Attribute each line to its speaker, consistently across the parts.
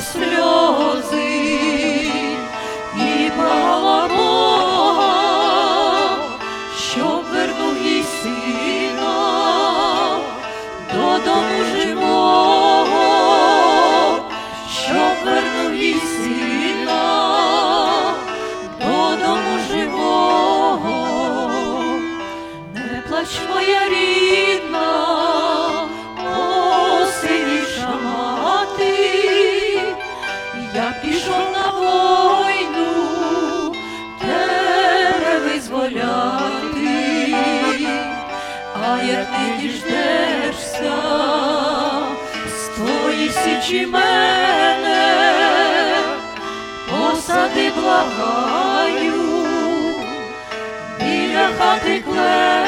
Speaker 1: сльози і благала Бога, щоб вернув їй сина додому живого, щоб вернув їй сина додому живого. Не плач моя рідна, тої січі мене, посади благаю біля хати клена,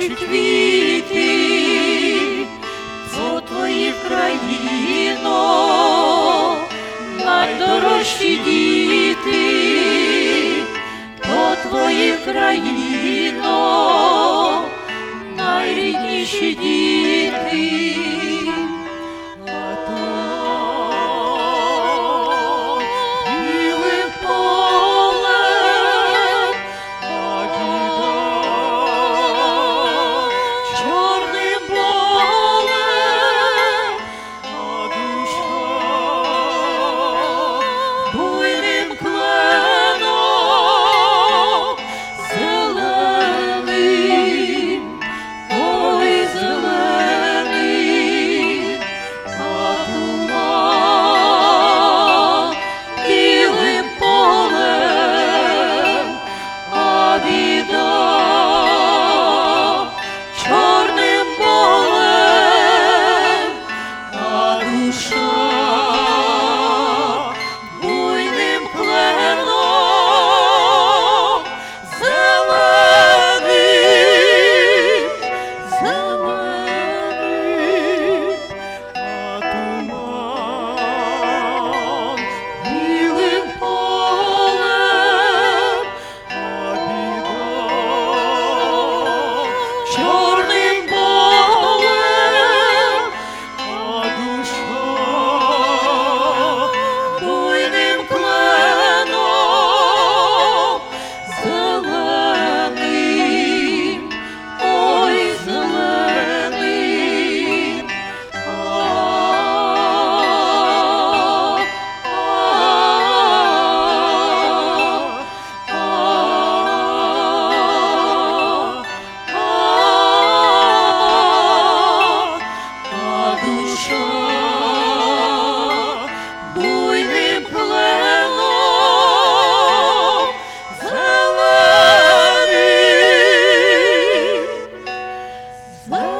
Speaker 1: течуть квіти, о твої країно, найдорожчі діти, по твої країно, найрідніші діти. Whoa!